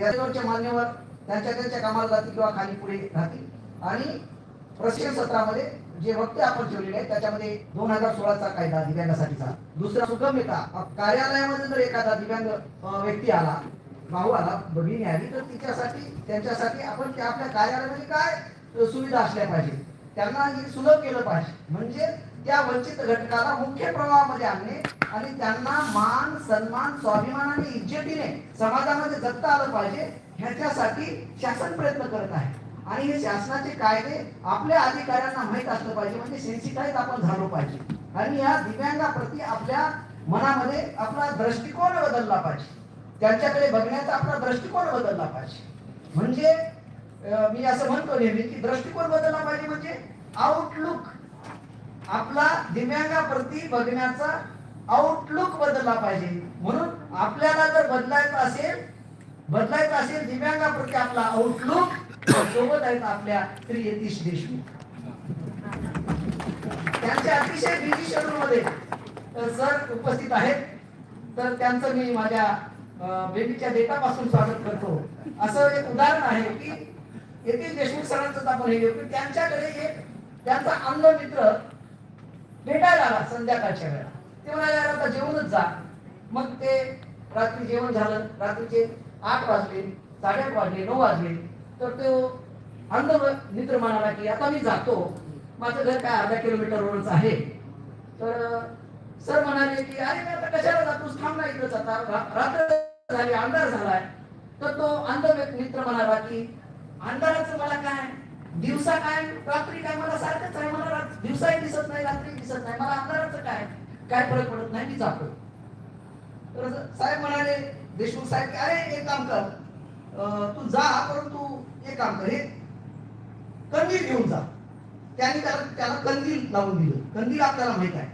याच्यावरचे मान्यवर त्यांच्या त्यांच्या कामाला जातील किंवा खाली पुढे राहतील. आणि प्रशिक्षण सत्रामध्ये जे वक्ते आपण ठेवलेले आहेत त्याच्यामध्ये दोन हजार सोळाचा कायदा दिव्यांगासाठीचा. दुसरा सुगम्यता कार्यालयामध्ये जर एखादा दिव्यांग व्यक्ती आला भाऊ आला भगिनी आली तर तिच्यासाठी त्यांच्यासाठी आपण त्या आपल्या कार्यालयामध्ये काय सुविधा असल्या पाहिजे? त्यांना हे सुलभ केलं पाहिजे. म्हणजे त्या वंचित घटकाला मुख्य प्रवाहामध्ये आणणे आणि त्यांना मान सन्मान स्वाभिमान आणि इज्जतीने समाजामध्ये जगता आलं पाहिजे ह्याच्यासाठी शासन प्रयत्न करत आहे. आणि हे शासनाचे कायदे आपल्या अधिकाऱ्यांना माहीत असलं पाहिजे म्हणजे सेन्सिटाईज आपण झालो पाहिजे. आणि या दिव्यांगाप्रती आपल्या मनामध्ये आपला दृष्टिकोन बदलला पाहिजे. त्यांच्याकडे बघण्याचा आपला दृष्टिकोन बदलला पाहिजे. म्हणजे मी असं म्हणतो नेहमी की दृष्टिकोन बदलला पाहिजे म्हणजे आउटलुक आपला दिव्यांगाप्रती बघण्याचा आउटलुक बदलला पाहिजे. म्हणून आपल्याला जर बदलायचं असेल बदलायचं असेल दिव्यांगाप्रती आपला आउटलुक सोबत आहेत आपल्या श्री यतीश देशमुख. त्यांच्या अतिशय बिझी शेड्यूल मध्ये सर उपस्थित आहेत. तर त्यांचं मी माझ्या बेबीच्या डेटापासून स्वागत करतो. असं एक उदाहरण आहे की येथील देशमुख सरांचं आपण हे घेऊ की त्यांच्याकडे एक त्यांचा अंध मित्र भेटायला आला संध्याकाळच्या वेळा ते म्हणाले आता जेवणच जा. मग ते रात्री जेवण झालं. रात्रीचे आठ वाजले साडेआठ वाजले नऊ वाजले. तर तो अंध मित्र म्हणाला की आता मी जातो. माझं घर काय अर्धा किलोमीटरवरच आहे. तर सर म्हणाले की अरे मी आता कशाला जातोस थांब ना इकडंच. आता रात्र झाली अंधार झालाय. तर तो अंध मित्र म्हणाला की अंधाराचं मला काय? दिवसा काय? रात्री काय? मला सारखंच आहे. मला दिवसाही दिसत नाही रात्री दिसत नाही. मला अंधाराचं काय? काय फरक पडत नाही? मी जातो तर साहेब म्हणाले देशमुख साहेब अरे एक काम कर. तू जा परंतु एक काम कर. हे कंदील घेऊन जा. त्यांनी त्याला त्याला कंदील लावून दिलं. कंदील आपल्याला माहीत आहे.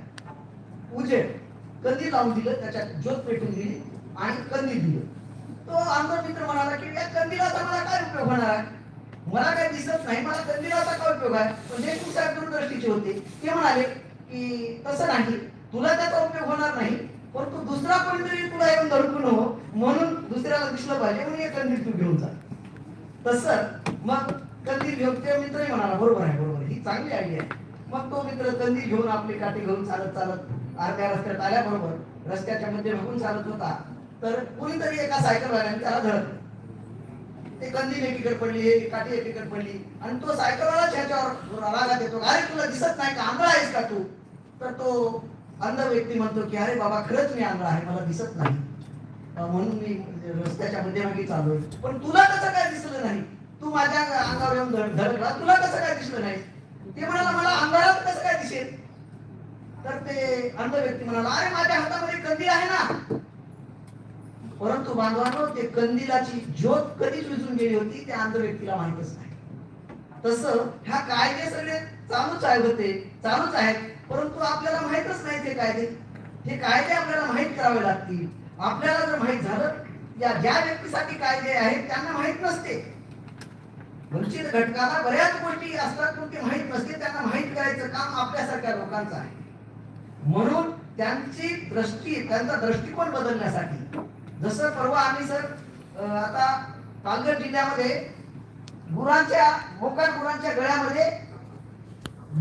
उजेड. कंदील लावून दिलं त्याच्यात ज्योत पेटून दिली आणि कंदील दिलं. तो आमचा मित्र म्हणाला की या कंदीलाचा मला काय उपयोग होणार आहे? मला काय दिसत नाही. मला कंदिलाचा काय उपयोग आहे? पण देशमुख साहेब दूरदृष्टीचे होते. ते म्हणाले की तसं नाही. तुला त्याचा उपयोग होणार नाही. परंतु दुसरा कोणीतरी तुला येऊन धडकून हो म्हणून दुसऱ्याला दिसलं पाहिजे. म्हणून हे कंदील तू घेऊन जा. तसं. मग कंदील घेऊन ते मित्रही म्हणाला बरोबर आहे बरोबर ही चांगली आयडिया आहे. मग तो मित्र कंदील घेऊन आपली काठी घेऊन चालत चालत अर्ध्या रस्त्यात आल्याबरोबर रस्त्याच्या मध्ये बघून चालत होता. तर कोणीतरी एका सायकल वाल्याने त्याला धडकलं. ते कंदील एकीकडे पडली हे काठी एकीकडे पडली. आणि तो सायकलवालाच ह्याच्यावर रागात येतो. अरे तुला दिसत नाही का? आंधळा आहेस का तू? तर तो अंध व्यक्ती म्हणतो की अरे बाबा खरंच मी आंधळा आहे मला दिसत नाही. म्हणून मी रस्त्याच्या मध्यभागी चाललोय. पण तुला कसं काय दिसलं नाही? तू माझ्या अंगावर येऊन धडकला. तुला कसं काय दिसलं नाही? ते म्हणाला मला अंधारात कसं काय दिसेल? तर ते अंध व्यक्ती म्हणाला अरे माझ्या हातामध्ये कंदील आहे ना. परंतु बांधवांनो ते कंदिलाची ज्योत कधीच विझून गेली होती त्या आंध्र व्यक्तीला माहितच नाही. तस ह्या कायदे सगळे चालूच आहे होते चालूच आहेत परंतु आपल्याला माहितच नाही ते कायदे. हे कायदे आपल्याला माहीत करावे लागतील. आपल्याला जर माहीत झालं या ज्या व्यक्तीसाठी कायदे आहेत त्यांना माहीत नसते. वंचित घटकाला बऱ्याच गोष्टी असतात पण ते माहीत नसते त्यांना माहीत करायचं काम आपल्यासारख्या लोकांचं आहे. म्हणून त्यांची दृष्टी त्यांचा दृष्टिकोन बदलण्यासाठी जसं परवा आम्ही सर आता पालघर जिल्ह्यामध्ये गुरांच्या मोकार गुरांच्या गळ्यामध्ये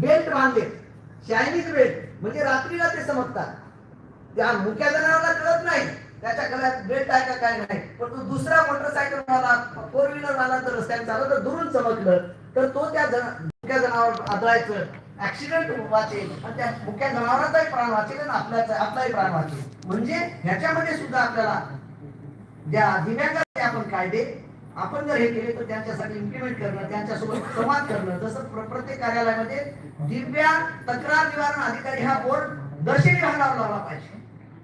बेल्ट बांधले. चायनीज बेल्ट म्हणजे रात्रीला ते समजतात त्या मुख्या जनावरला कळत नाही त्याच्या गळ्यात बेल्ट आहे का काय नाही. पण तो दुसरा मोटरसायकल वाला फोर व्हीलर वाला जर रस्त्याने चालत तर दुरून समजलं तर तो त्या जन- मुख्या जनावर आदळायचं. ऍक्सिडेंट वाचेल. आणि त्या मुख्या जनावरांचाही प्राण वाचेल आणि आपल्याचा आपलाही प्राण वाचेल. म्हणजे ह्याच्यामध्ये सुद्धा आपल्याला ज्या दिव्यांगाचे आपण कायदे आपण जर हे केले तर त्यांच्यासाठी इम्प्लिमेंट करणं त्यांच्यासोबत संवाद करणं जसं प्रत्येक कार्यालयामध्ये दिव्यांग तक्रार निवारण अधिकारी हा बोर्ड दर्शनी भागावर लावला पाहिजे.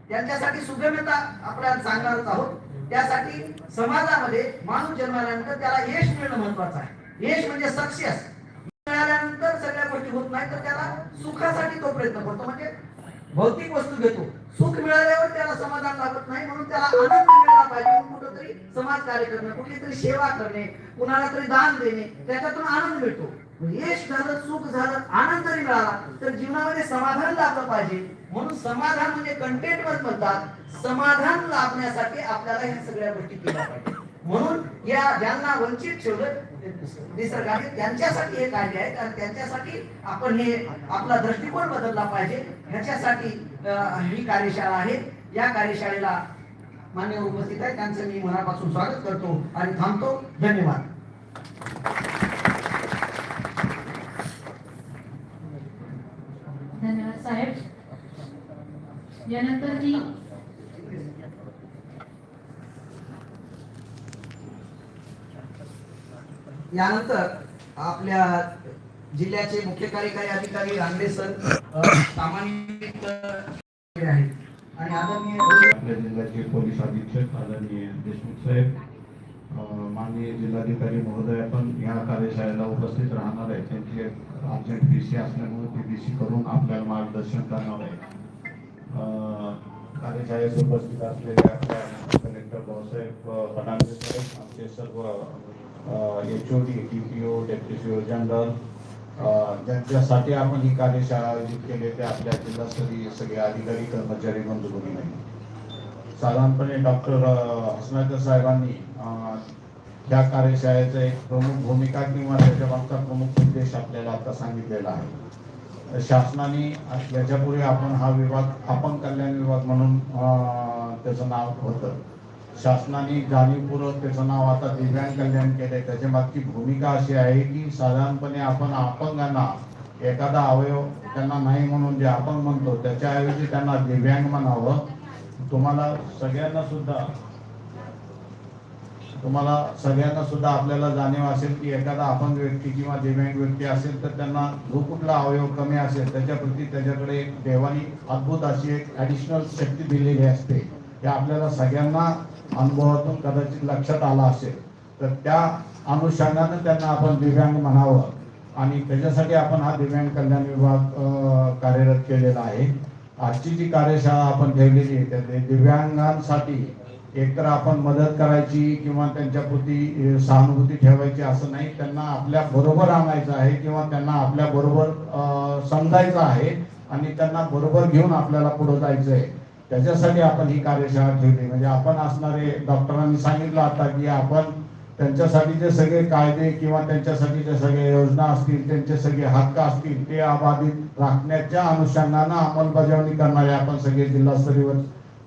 त्यांच्यासाठी सुगम्यता आपल्याला सांगणारच आहोत. त्यासाठी समाजामध्ये माणूस जन्माल्यानंतर त्याला यश मिळणं महत्वाचं आहे. यश म्हणजे सक्सेस. मिळाल्यानंतर सगळ्या गोष्टी होत नाही तर त्याला सुखासाठी तो प्रयत्न करतो. म्हणजे भौतिक वस्तू घेतो. सुख मिळाल्यावर त्याला समाधान लागत नाही म्हणून त्याला आनंद पाहिजे कुठंतरी समाज कार्य करणे कुठली सेवा करणे कुणाला तरी दान देणे त्याच्यातून आनंद मिळतो. यश झालं सुख झालं आनंद जरी मिळाला तर जीवनामध्ये समाधान लाभलं पाहिजे. म्हणून समाधान म्हणजे कंटेंट म्हणतात समाधान लाभण्यासाठी आपल्याला ह्या सगळ्या गोष्टी केल्या पाहिजे म्हणून या ज्यांना वंचित ठेवलं निसर्गाने त्यांच्यासाठी हे कायदे आहे कारण त्यांच्यासाठी आपण हे आपला दृष्टिकोन बदलला पाहिजे. ह्याच्यासाठी ही कार्यशाळा आहे. या कार्यशाळेला मान्य उपस्थित आहेत त्यांचं मी मनापासून स्वागत करतो आणि थांबतो. धन्यवाद. धन्यवाद साहेब. यानंतर मी यानंतर आपल्या जिल्ह्याचे मुख्य कार्यकारी अधिकारी रांगडे सर सामान्य जिल्ह्याचे पोलीस अधीक्षक आदरणीय देशमुख साहेब माननीय जिल्हाधिकारी महोदय पण या कार्यशाळेला उपस्थित राहणार आहे. त्यांची अर्जंट बीसी असल्यामुळे ती बीसी करून आपल्याला मार्गदर्शन करणार आहे. कार्यशाळेत उपस्थित असलेल्या आपल्या कलेक्टर भाऊसाहेब अ, साहेब आमचे सर्व H O D T P O deputy ओ जनरल ज्यांच्यासाठी आपण ही कार्यशाळा आयोजित केली ते आपल्या जिल्हास्तरीय सगळे अधिकारी कर्मचारी बंधू नाही साधारणपणे डॉक्टर हसनाकर साहेबांनी त्या या कार्यशाळेचं एक प्रमुख भूमिका किंवा त्याच्या मागचा प्रमुख उद्देश आपल्याला आता सांगितलेला आहे. शासनाने याच्यापूर्वी आपण हा विभाग आपण कल्याण विभाग म्हणून त्याचं नाव होतं शासनाने जाणीवपूर्वक त्याचं नाव आता दिव्यांग कल्याण केलंय. त्याच्या मागची भूमिका अशी आहे की साधारणपणे आपण अपंगांना एखादा अवयव त्यांना नाही म्हणून जे आपण म्हणतो त्याच्याऐवजी त्यांना दिव्यांग म्हणावं. तुम्हाला सगळ्यांना सुद्धा तुम्हाला सगळ्यांना सुद्धा आपल्याला जाणीव असेल की एखादा अपंग व्यक्ती किंवा दिव्यांग व्यक्ती असेल तर त्यांना जो कुठला अवयव कमी असेल त्याच्याप्रती त्याच्याकडे एक देवानी अद्भुत अशी एक ॲडिशनल शक्ती दिलेली असते. हे आपल्याला सगळ्यांना अनुभवातून कदाचित लक्षात आलं असेल. तर त्या अनुषंगानं त्यांना आपण दिव्यांग म्हणावं. आणि त्याच्यासाठी आपण हा दिव्यांग कल्याण विभाग कार्यरत केलेला आहे. आजची जी कार्यशाळा आपण ठेवलेली आहे त्या दिव्यांगांसाठी एकतर आपण मदत करायची किंवा त्यांच्याप्रती अं, सहानुभूती ठेवायची असं नाही त्यांना आपल्या बरोबर आणायचं आहे किंवा त्यांना आपल्या बरोबर समजायचं आहे आणि त्यांना बरोबर घेऊन आपल्याला पुढे जायचं आहे. त्याच्यासाठी आपण ही कार्यशाळा ठेवली म्हणजे आपण असणारे डॉक्टरांनी सांगितलं आता की आपण त्यांच्यासाठीचे सगळे कायदे किंवा त्यांच्यासाठीचे सगळे योजना असतील त्यांचे सगळे हक्क असतील ते अबाधित राखण्याच्या अनुषंगानं अंमलबजावणी करणारे आपण सगळे जिल्हास्तरीय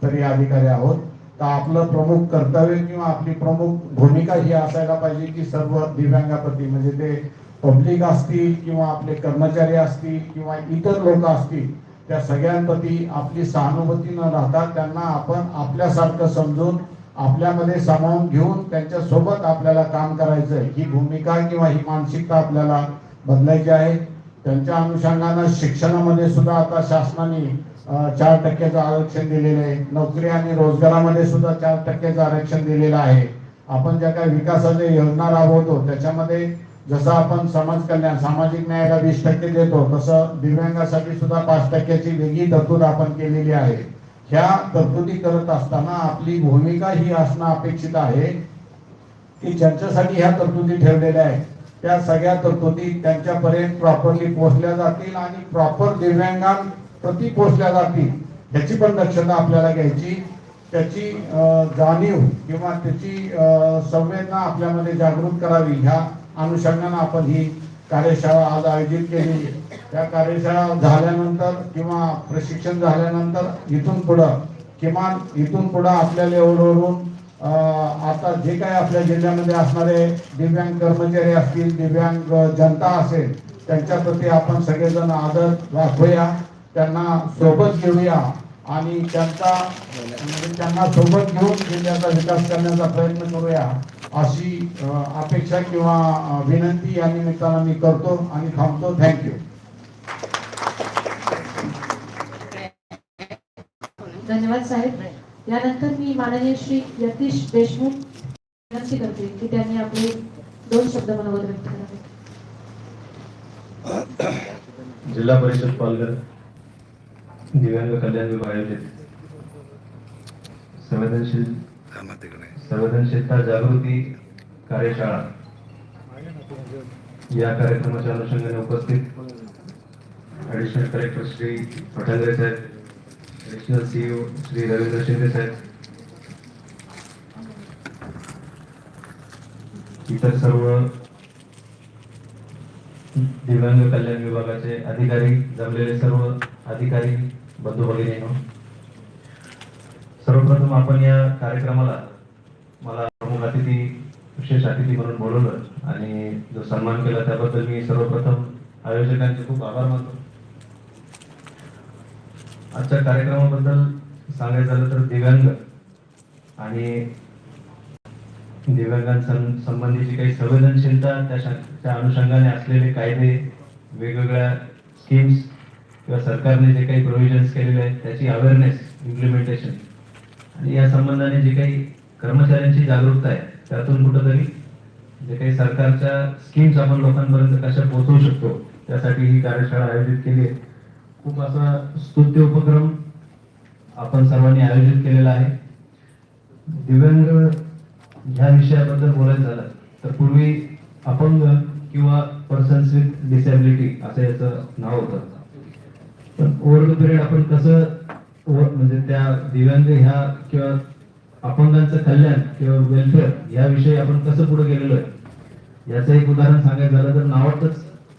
तरी अधिकारी आहोत. तर आपलं प्रमुख कर्तव्य किंवा आपली प्रमुख भूमिका ही असायला पाहिजे की सर्व दिव्यांगाप्रती म्हणजे ते पब्लिक असतील किंवा आपले कर्मचारी असतील किंवा इतर लोक असतील त्या सगळ्यांप्रती आपली सहानुभूती न राहता त्यांना आपण आपल्यासारखं समजून आपल्यामध्ये सामावून घेऊन त्यांच्यासोबत आपल्याला काम करायचं आहे ही भूमिका किंवा ही मानसिकता आपल्याला बदलायची आहे. त्यांच्या अनुषंगानं शिक्षणामध्ये सुद्धा आता शासनाने चार टक्क्याचं आरक्षण दिलेलं आहे. नोकरी आणि रोजगारामध्ये सुद्धा चार टक्क्याचं आरक्षण दिलेलं आहे. आपण ज्या काही विकासाच्या योजना राबवतो त्याच्यामध्ये जसं आपण समाज कल्याण सामाजिक न्यायाला वीस टक्के देतो तसं दिव्यांगासाठी सुद्धा पाच टक्क्याची वेगळी तरतूद आपण केलेली आहे. ह्या तरतुदी करत असताना आपली भूमिका ही असणं अपेक्षित आहे. की ज्यांच्यासाठी ह्या तरतुदी ठेवलेल्या आहेत त्या सगळ्या तरतुदी त्यांच्यापर्यंत प्रॉपरली पोहोचल्या जातील आणि प्रॉपर दिव्यांगांप्रती पोहोचल्या जातील ह्याची पण दक्षता आपल्याला घ्यायची. त्याची जाणीव किंवा त्याची संवेदना आपल्यामध्ये जागृत करावी ह्या अनुषंगानं आपण ही कार्यशाळा आज आयोजित केली त्या कार्यशाळा झाल्यानंतर किंवा प्रशिक्षण झाल्यानंतर इथून पुढं किमान इथून पुढं आपल्याला एवढं आता जे काही आपल्या जिल्ह्यामध्ये असणारे दिव्यांग कर्मचारी असतील दिव्यांग जनता असेल त्यांच्याप्रती आपण सगळेजण आदर दाखवूया त्यांना सोबत घेऊया आणि त्यांचा म्हणजे त्यांना सोबत घेऊन जिल्ह्याचा विकास करण्याचा प्रयत्न करूया. अशी अपेक्षा किंवा विनंती या निमित्तानं मी करतो आणि थांबतो. थँक्यू धन्यवाद साहेब. यानंतर मी माननीय श्री यतीश देशमुख विनंती करते की त्यांनी आपले दोन शब्द मनोगत व्यक्त करावे. जिल्हा परिषद पालघर दिव्यांग कल्याण विभाग आयोजित. संवेदनशील संवेदनशीलता जागृती कार्यशाळा. या कार्यक्रमाच्या अनुषंगाने उपस्थित ऍडिशनल कलेक्टर श्री पठांगरे साहेब ऍडिशनल सीईओ श्री रवींद्र शिंदे साहेब इतर सर्व दिव्यांग कल्याण विभागाचे अधिकारी जमलेले सर्व अधिकारी बंधू भगिनी सर्वप्रथम आपण या कार्यक्रमाला मला प्रमुख अतिथी विशेष अतिथी म्हणून बोलवलं आणि जो सन्मान केला त्याबद्दल मी सर्वप्रथम आयोजकांचे खूप आभार मानतो. आजच्या कार्यक्रमाबद्दल सांगायचं झालं तर दिव्यांग आणि दिव्यांगांसंबंधीची काही संवेदनशीलता त्या त्या अनुषंगाने असलेले कायदे वेगवेगळ्या स्कीम्स किंवा सरकारने जे काही प्रोव्हिजन्स केलेले आहेत त्याची अवेअरनेस इम्प्लिमेंटेशन आणि या संबंधाने जे काही कर्मचाऱ्यांची जागरूकता आहे. त्यातून कुठंतरी जे काही सरकारच्या स्कीम्स आपण लोकांपर्यंत कशा पोहोचवू शकतो त्यासाठी ही कार्यशाळा आयोजित केली आहे. खूप असा स्तुत्य उपक्रम आपण सर्वांनी आयोजित केलेला आहे. दिव्यांग ह्या विषयाबद्दल बोलायचं झालं तर पूर्वी अपंग किंवा पर्सन्स विथ डिसॅबिलिटी असं याचं नाव होतं. पण ओव्हर द पिरियड आपण कसं म्हणजे त्या दिव्यांग ह्या किंवा अपंगांचं कल्याण किंवा वेलफेअर याविषयी आपण कसं पुढे गेलेलो आहे? याचं एक उदाहरण सांगायचं झालं तर नावातच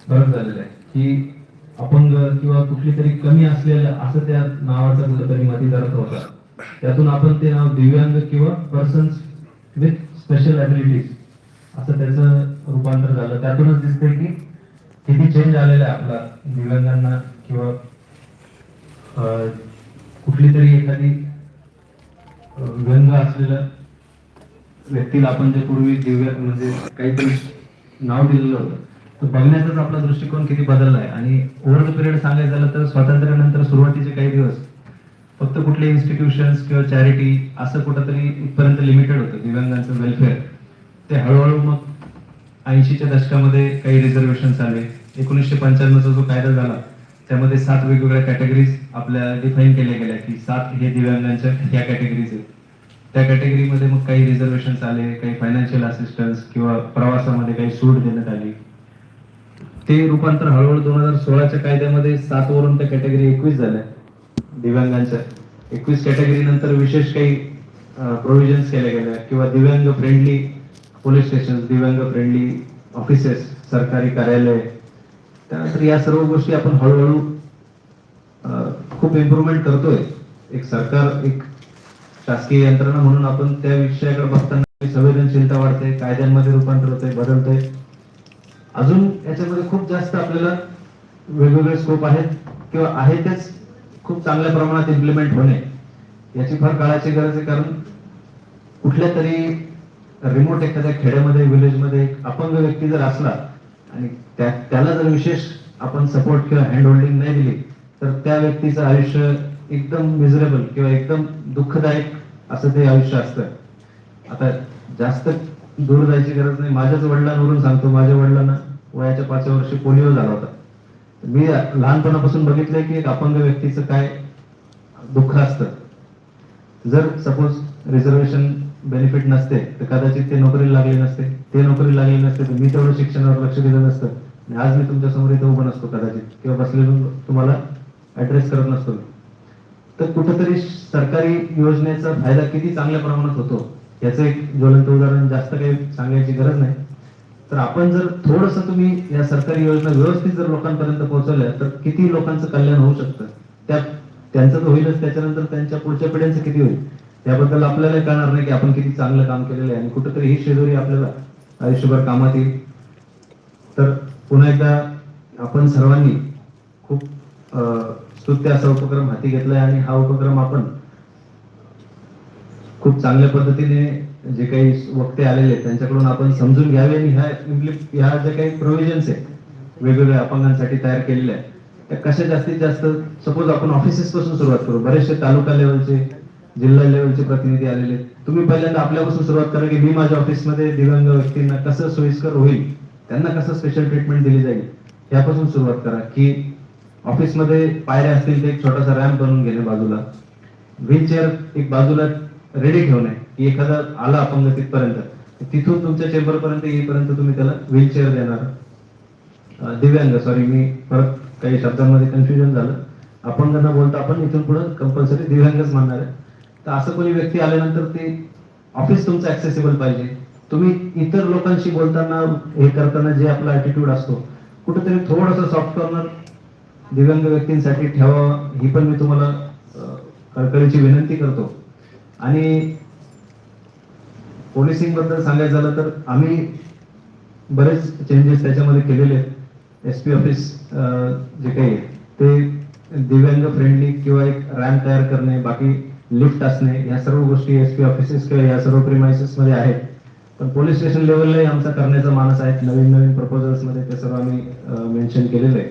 फरक झालेला आहे की अपंग किंवा कुठली तरी कमी असलेलं असं त्या नावाचा कुठेतरी मतीचा अर्थ होता. त्यातून आपण ते नाव दिव्यांग किंवा पर्सन्स विथ स्पेशल ॲबिलिटीज असं त्याचं रूपांतर झालं. त्यातूनच दिसते की किती चेंज आलेला आहे आपला दिव्यांगांना किंवा अं, कुठली तरी एखादी व्यंग असलेलं व्यक्तीला आपण जे पूर्वी दिव्य म्हणजे काहीतरी नाव दिलेलं होतं तर बघण्याचाच आपला दृष्टिकोन किती बदलला आहे. आणि ओव्हर पिरियड सांगायचं झालं तर स्वातंत्र्यानंतर सुरुवातीचे काही दिवस फक्त कुठले इन्स्टिट्यूशन्स किंवा चॅरिटी असं कुठंतरी इथपर्यंत लिमिटेड होतं. दिव्यांगांचं वेलफेअर ते हळूहळू मग ऐंशीच्या दशकामध्ये काही रिझर्वेशन्स आले. एकोणीसशे पंच्याण्णवचा जो कायदा झाला त्यामध्ये सात वेगवेगळ्या कॅटेगरीज आपल्या डिफाईन केल्या गेल्या की सात हे दिव्यांगांच्या ह्या कॅटेगरीज आहेत. त्या कॅटेगरीमध्ये मग काही रिझर्वेशन आले काही फायनान्शियल असिस्टन्स किंवा प्रवासामध्ये काही सूट देण्यात आली. ते रूपांतर हळूहळू दोन हजार सोळाच्या कायद्यामध्ये सात वरून त्या कॅटेगरी एकवीस झाल्या. दिव्यांगांच्या. एकवीस कॅटेगरी नंतर विशेष काही प्रोव्हिजन्स केल्या गेल्या किंवा दिव्यांग फ्रेंडली पोलीस स्टेशन दिव्यांग फ्रेंडली ऑफिसेस सरकारी कार्यालय त्यानंतर या सर्व गोष्टी आपण हळूहळू खूप इम्प्रुव्हमेंट करतोय. एक सरकार एक शासकीय यंत्रणा म्हणून आपण त्या विषयाकडे बघताना संवेदनशीलता वाढते कायद्यांमध्ये रूपांतर होते बदलते अजून याच्यामध्ये खूप जास्त आपल्याला वेगवेगळे स्कोप आहेत किंवा आहे तेच खूप चांगल्या प्रमाणात इम्प्लिमेंट होणे. याची फार काळाची गरज आहे कारण कुठल्या तरी रिमोट एखाद्या खेड्यामध्ये विलेजमध्ये एक अपंग व्यक्ती जर असला आणि त्या त्याला जर विशेष आपण सपोर्ट किंवा हँड होल्डिंग नाही दिली तर त्या व्यक्तीचं आयुष्य एकदम मिझरेबल किंवा एकदम दुःखदायक असं ते आयुष्य असतं. आता जास्त दूर जायची गरज नाही. माझ्याच वडिलांवरून सांगतो. माझ्या वडिलांना वयाच्या पाचव्या वर्षी पोलिओ झाला होता. मी लहानपणापासून बघितलंय की एक अपंग व्यक्तीचं काय दुःख असतं. जर सपोज रिझर्वेशन बेनिफिट नसते तर कदाचित ते नोकरीला लागले नसते. ते नोकरीला लागले नसते तर मी तेवढं शिक्षणावर लक्ष दिलं नसतं. आणि आज मी तुमच्यासमोर इथे उभं नसतो कदाचित किंवा बसलेलो तुम्हाला ऍड्रेस करत नसतो तर कुठेतरी सरकारी योजनेचा फायदा किती चांगल्या प्रमाणात होतो याचं एक ज्वलंत उदाहरण जास्त काही सांगायची गरज नाही. तर आपण जर थोडस तुम्ही या सरकारी योजना व्यवस्थित जर लोकांपर्यंत पोहोचवल्या तर किती लोकांचं कल्याण होऊ शकतं? त्या त्यांचं तर होईलच त्याच्यानंतर त्यांच्या पुढच्या पिढ्यांचं किती होईल? त्याबद्दल आपल्याला कळणार नाही की आपण किती चांगलं काम केलेलं आहे. आणि कुठेतरी ही शेजारी आपल्याला आयुष्यभर कामात येईल. तर पुन्हा एकदा आपण सर्वांनी खूप स्तुत्य असा उपक्रम हाती घेतलाय आणि हा उपक्रम आपण खूप चांगल्या पद्धतीने जे काही वक्ते आलेले आहेत त्यांच्याकडून आपण समजून घ्यावे. आणि ह्या ह्या जे काही प्रोव्हिजन्स आहेत वेगवेगळ्या अपंगांसाठी तयार केलेल्या आहेत त्या कशा जास्तीत जास्त सपोज आपण ऑफिसेस पासून सुरुवात करू. बरेचसे तालुका लेवलचे जिल्हा लेवलचे प्रतिनिधी आलेले. तुम्ही पहिल्यांदा आपल्यापासून सुरुवात करा की मी माझ्या ऑफिसमध्ये दिव्यांग व्यक्तींना कसं सोयीस्कर होईल त्यांना कसं स्पेशल ट्रीटमेंट दिली जाईल यापासून सुरुवात करा की ऑफिसमध्ये पायऱ्या असतील तर एक छोटासा रॅम्प बनवून घेणे बाजूला. व्हीलचेअर एक बाजूला रेडी ठेवणे की एखादा आला अपंग तिथपर्यंत. तिथून तुमच्या चेंबर पर्यंत येईपर्यंत तुम्ही त्याला व्हीलचेअर देणार. दिव्यांग सॉरी मी परत काही शब्दांमध्ये कन्फ्युजन झालं. आपण त्यांना बोलतो आपण इथून पुढे कंपल्सरी दिव्यांगच म्हणणार आहे. तर असं कोणी व्यक्ती आल्यानंतर ते ऑफिस तुमचं ऍक्सेसिबल पाहिजे. तुम्ही इतर लोकांशी बोलताना हे करताना जे आपला ऍटिट्यूड असतो कुठेतरी थोडस सॉफ्ट कॉर्नर दिव्यांग व्यक्तींसाठी ठेवावं ही पण मी तुम्हाला कळकळीची विनंती करतो. आणि पोलिसिंगबद्दल सांगायचं झालं तर आम्ही बरेच चेंजेस त्याच्यामध्ये केलेले आहेत. एस पी ऑफिस जे काही आहे, ते दिव्यांग फ्रेंडली किंवा एक रॅम्प तयार करणे बाकी लिफ्ट असणे या सर्व गोष्टी एस पी ऑफिसेस किंवा या सर्व प्रिमायसेस मध्ये आहेत. पण पोलीस स्टेशन लेवललाही आमचा करण्याचा मानस आहे नवीन नवीन प्रपोजल्समध्ये ते सर्व आम्ही मेन्शन केलेलं आहे.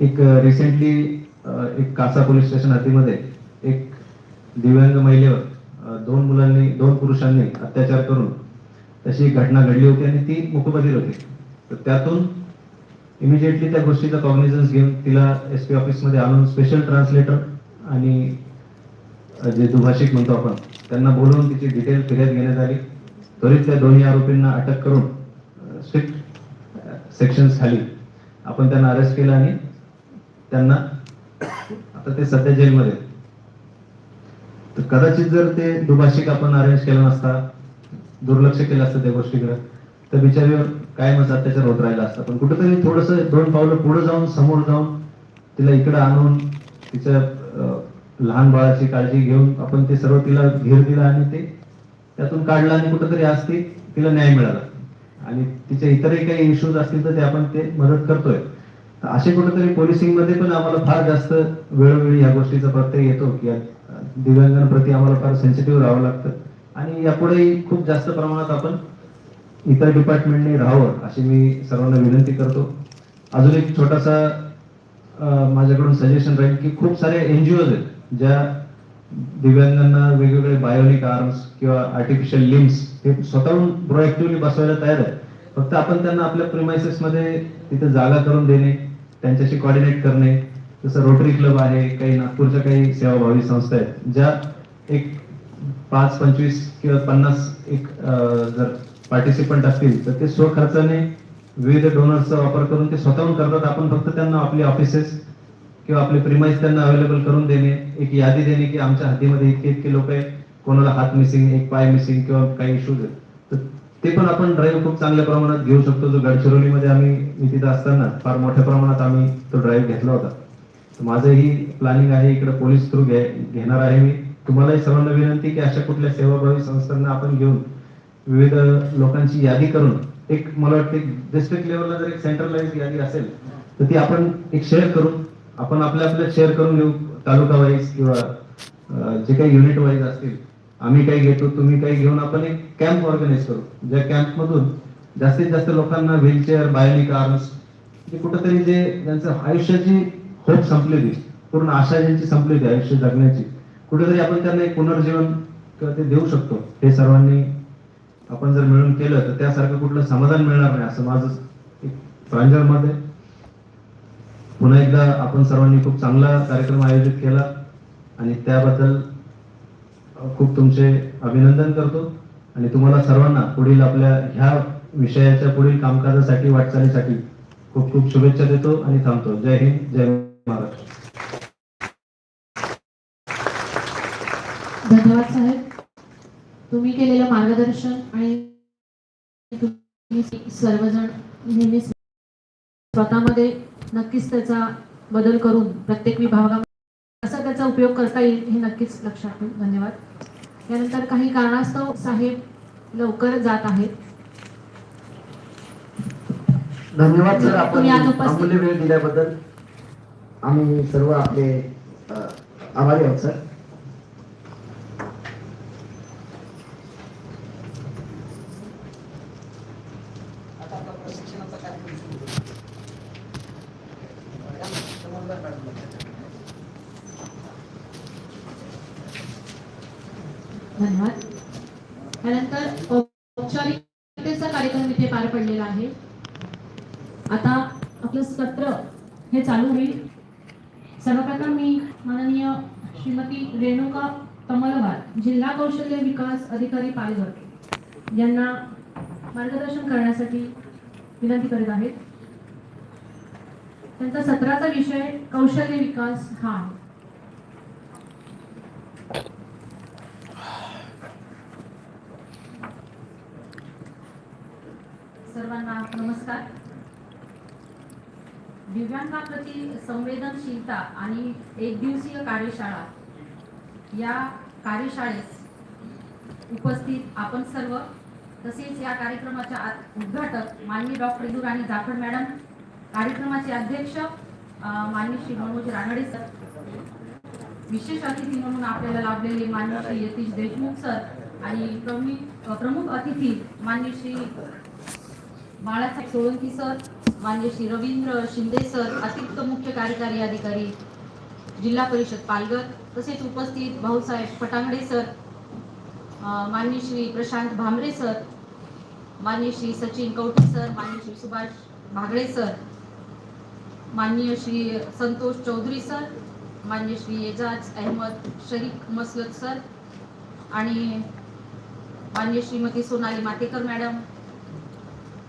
एक रिसेंटली एक कासा पोलीस स्टेशन हद्दीमध्ये एक दिव्यांग महिलेवर दोन मुलांनी दोन पुरुषांनी अत्याचार करून तशी एक घटना घडली होती आणि ती मुखबधीर होती. तर त्यातून इमिजिएटली त्या गोष्टीचा कॉग्निझन्स घेऊन तिला एस पी ऑफिसमध्ये आणून स्पेशल ट्रान्सलेटर आणि जे दुभाषिक म्हणतो आपण त्यांना बोलवून तिची डिटेल फिर्याद घेण्यात आली. त्वरित त्या दोन्ही आरोपींना अटक करून स्ट्रिक्ट सेक्शन खाली. आपण त्यांना अरेस्ट केलं आणि त्यांना आता ते सध्या जेलमध्ये तर कदाचित जर ते दुभाषिक आपण अरेंज केला नसता दुर्लक्ष केलं असतं त्या गोष्टीकडे तर बिचारीवर कायमच अत्याचार होत राहिला असता. पण कुठेतरी थोडस दोन पावलं पुढे जाऊन समोर जाऊन तिला इकडे आणून तिच्या लहान बाळाची काळजी घेऊन आपण ते सर्व तिला घेर दिला आणि ते त्यातून काढलं आणि कुठंतरी आज ती तिला न्याय मिळाला. आणि तिचे इतरही काही इश्यूज असतील तर ते आपण ते मदत करतोय. तर असे कुठेतरी पोलिसिंगमध्ये पण आम्हाला फार जास्त वेळोवेळी या गोष्टीचा प्रत्यय येतो की दिव्यांगांप्रती आम्हाला फार सेन्सिटिव्ह राहावं लागतं. आणि यापुढेही खूप जास्त प्रमाणात आपण इतर डिपार्टमेंटने राहावं अशी मी सर्वांना विनंती करतो. अजून एक छोटासा माझ्याकडून सजेशन राहील की खूप सारे एनजीओ आहेत. ज्या दिव्यांगांना वेगवेगळे बायोनिक आर्म्स किंवा आर्टिफिशियल लिम्स हे स्वतःहून प्रोएक्टिव्हली बसवायला तयार आहेत. फक्त आपण त्यांना आपल्या प्रिमायसेस मध्ये तिथे जागा करून देणे त्यांच्याशी कॉर्डिनेट करणे जसं रोटरी क्लब आहे काही नागपूरच्या काही सेवाभावी संस्था आहेत ज्या एक पाच पंचवीस किंवा पन्नास एक जर पार्टिसिपंट असतील तर ते स्वखर्चाने विविध डोनर्सचा वापर करून ते स्वतःहून करतात. आपण फक्त त्यांना आपली ऑफिसेस किंवा आपले प्रिमाइस त्यांना अवेलेबल करून देणे एक यादी देणे की आमच्या हातीमध्ये इतके इतके लोक आहे कोणाला हात मिसिंग एक पाय मिसिंग किंवा काही इश्यूज आहेत. तर ते पण आपण ड्राईव्ह खूप चांगल्या प्रमाणात घेऊ शकतो. जो गडचिरोलीमध्ये आम्ही मी तिथं असताना फार मोठ्या प्रमाणात आम्ही तो ड्राईव्ह घेतला होता. तर माझं ही प्लॅनिंग आहे इकडे पोलीस थ्रू घेणार आहे मी. तुम्हालाही सर्वांना विनंती की अशा कुठल्या सेवाभावी संस्थांना आपण घेऊन विविध लोकांची यादी करून एक मला वाटते डिस्ट्रिक्ट लेवलला जर एक सेंट्रलाइज यादी असेल तर ती आपण एक शेअर करून आपण आपल्या आपल्या शेअर करून घेऊ तालुका वाईज किंवा जे काही युनिट वाईज असतील. आम्ही काही घेतो तुम्ही काही घेऊन आपण एक कॅम्प ऑर्गनाईज करू. ज्या कॅम्प मधून जास्तीत जास्त लोकांना व्हीलचेअर बायोनिक आर्म्स जे कुठंतरी जे त्यांचं आयुष्याची होप संपलेली पूर्ण आशा ज्यांची संपलेली आयुष्य जगण्याची कुठेतरी आपण त्यांना एक पुनर्जीवन किंवा ते देऊ शकतो. हे सर्वांनी आपण जर मिळून केलं तर त्यासारखं कुठलं समाधान मिळणार नाही असं माझं एक प्रांजळ मत आहे. पुन्हा एकदा आपण सर्वांनी खूप चांगला कार्यक्रम आयोजित केला आणि त्याबद्दल खूप तुमचे अभिनंदन करतो. आणि तुम्हाला सर्वांना पुढील आपल्या ह्या विषयाच्या पुढील कामकाजासाठी वाटचालीसाठी खूप खूप शुभेच्छा देतो आणि थांबतो. जय हिंद जय महाराष्ट्र. धन्यवाद साहेब. तुम्ही केलेलं मार्गदर्शन आणि सर्वजण नेहमी स्वतःमध्ये नक्कीच त्याचा बदल करून प्रत्येक विभागामध्ये कसा त्याचा उपयोग करता येईल हे नक्कीच लक्षात ठेवू धन्यवाद. यानंतर काही कारणास्तव साहेब लवकर जात आहेत. धन्यवाद सर आपण अमूल्य वेळ दिल्याबद्दल. आम्ही सर्व आपले आभारी आहोत सर धन्यवाद त्यानंतर औपचारिकतेचा कार्यक्रम इथे पार पडलेला आहे आता आपलं सत्र हे चालू होईल. सर्वप्रथम मी माननीय श्रीमती रेणुका कमलवार जिल्हा कौशल्य विकास अधिकारी पालघर यांना मार्गदर्शन करण्यासाठी विनंती करीत आहेत. त्यांचा सत्राचा विषय कौशल्य विकास हा आहे सर्वांना नमस्कार दिव्यांगाप्रती संवेदनशीलता आणि एक दिवसीय कार्यशाळा या कार्यशाळेस उपस्थित आपण सर्व. तसेच या कार्यक्रमाच्या उद्घाटक माननीय डॉक्टर इंदुराणी जाखड मॅडम कार्यक्रमाचे अध्यक्ष माननीय श्री मनोज रानडे सर विशेष अतिथी म्हणून आपल्याला लाभलेले माननीय श्री यतीश देशमुख सर आणि प्रमुख प्रमुख अतिथी माननीय श्री बाळासाहेब सोळंकी सर मान्य श्री रवींद्र शिंदे सर अतिरिक्त मुख्य कार्यकारी अधिकारी जिल्हा परिषद पालघर तसेच उपस्थित भाऊसाहेब फटांगडे सर मान्य श्री प्रशांत भामरे सर मान्य श्री सचिन कवठे सर मान्य श्री सुभाष भागडे सर माननीय श्री संतोष चौधरी सर मान्य श्री एजाज अहमद शरीफ मसलत सर आणि मान्य श्रीमती सोनाली मातेकर मॅडम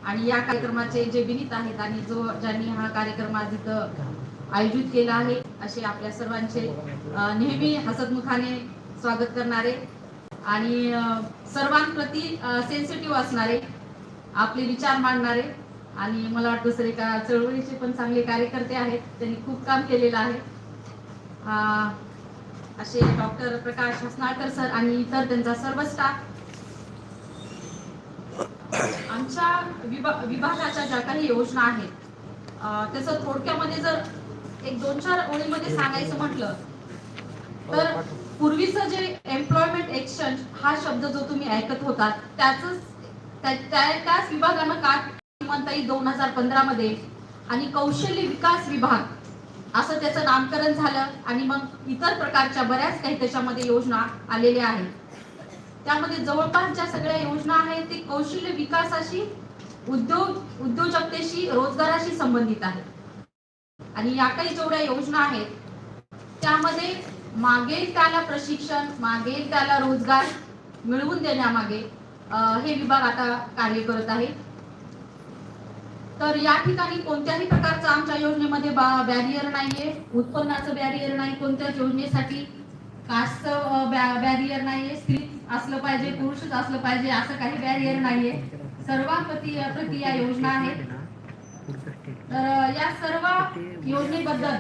आणि या कार्यक्रमाचे जे विनीत आहेत आणि जो ज्यांनी हा कार्यक्रम आज इथं आयोजित केला आहे असे आपल्या सर्वांचे नेहमी हसतमुखाने स्वागत करणारे आणि सर्वांप्रती सेन्सिटिव्ह असणारे आपले विचार मांडणारे आणि मला वाटतं सर एका चळवळीचे पण चांगले कार्यकर्ते आहेत त्यांनी खूप काम केलेलं आहे. असे डॉक्टर प्रकाश हसनाळकर सर आणि इतर त्यांचा सर्व स्टाफ आमच्या विभा- विभागाच्या ज्या काही योजना आहेत त्याचं थोडक्यामध्ये जर एक दोन चार ओळीमध्ये सांगायचं म्हटलं तर पूर्वीचं जे एम्प्लॉयमेंट एक्सचेंज हा शब्द जो तुम्ही ऐकत होता त्याच त्याच विभागानं का म्हणता येईल दोन हजार पंधरा मध्ये आणि कौशल्य विकास विभाग असं त्याचं नामकरण झालं आणि मग इतर प्रकारच्या बऱ्याच काही त्याच्यामध्ये योजना आलेल्या आहेत. त्यामध्ये जवळपास ज्या सगळ्या योजना आहेत ते कौशल्य विकासाशी उद्योग उद्योजकतेशी रोजगाराशी संबंधित आहेत. आणि या काही जेवढ्या योजना आहेत त्यामध्ये मागेल त्याला प्रशिक्षण मागेल त्याला रोजगार मिळवून देण्यामागे हे विभाग आता कार्य करत आहे. तर या ठिकाणी कोणत्याही प्रकारचं आमच्या योजनेमध्ये बॅरियर नाहीये. उत्पन्नाचं बॅरियर नाही कोणत्याच योजनेसाठी. कास्ट बॅरियर नाहीये. स्त्री असलं पाहिजे पुरुषच असलं पाहिजे असं काही बॅरियर नाहीये. सर्वांप्रती प्रति या योजना आहेत. तर या सर्व योजनेबद्दल